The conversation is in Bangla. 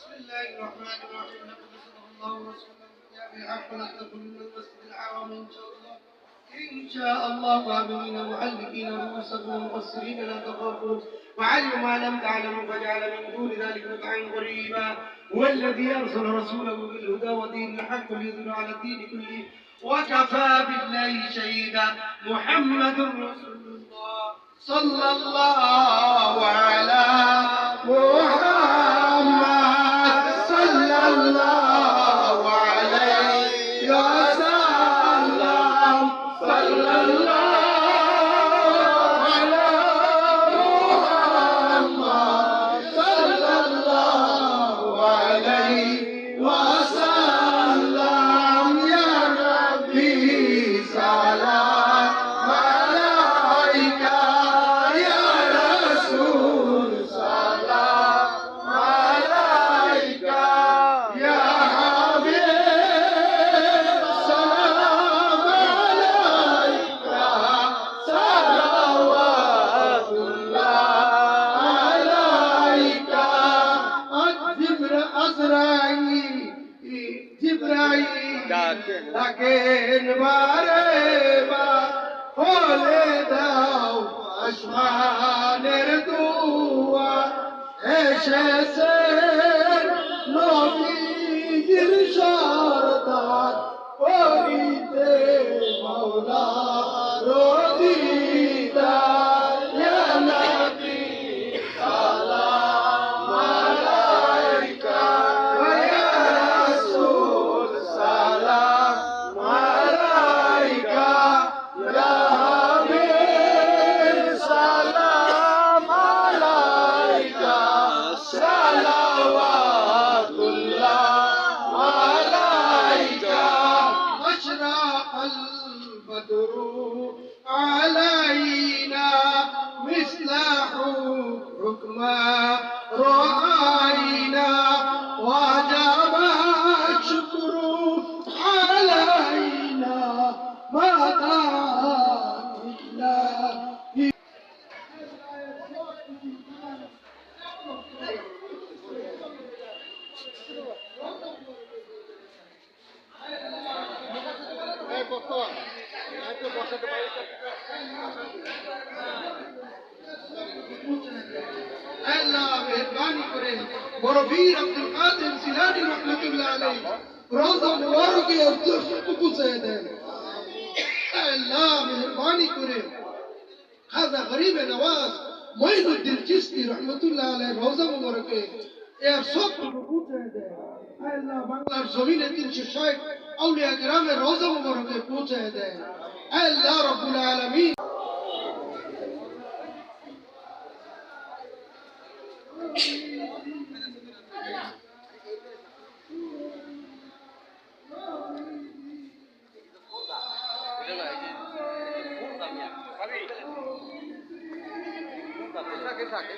بسم الله الرحمن الرحيم. لقد صدق الله رسوله الكتاب الحق لتكن من المسجد الحرام إن شاء الله. إن شاء الله آمنين معلقين رؤوسكم مقصرين لا تخافون. وعلم ما لم تعلموا فجعل من دون ذلك متعا قريبا. هو الذي أرسل رسوله بالهدى ودين الحق ليظهر على الدين كله. وكفى بالله شهيدا. محمد رسول الله صلى الله على محمد. ডাকেন বারে হলে দাও আসমানের দুয়া। এসেছে البدر علينا مثل حكما رأينا وجب الشكر علينا ما إلا আল্লাহ, মেহরবানি করে বড় বীর আব্দুল কাদের সিলানি রহমতুল্লাহ আলাইহি রওজা মুবারকে পৌঁছে দেন আল্লাহ মেহরবানি করে খাজা গরিব নওয়াজ মঈনুদ্দিন চিশতি রহমতুল্লাহ আলাইহি রওজা মুবারকে এর সব পৌঁছে দেন আল্লাহ, বাংলার জমিনে তিনশো ষাট আউলিয়া গ্রামের রওজা মুবারকে পৌঁছে দেন আল্লাহ রব্বুল আলামিন। থাকে থাকে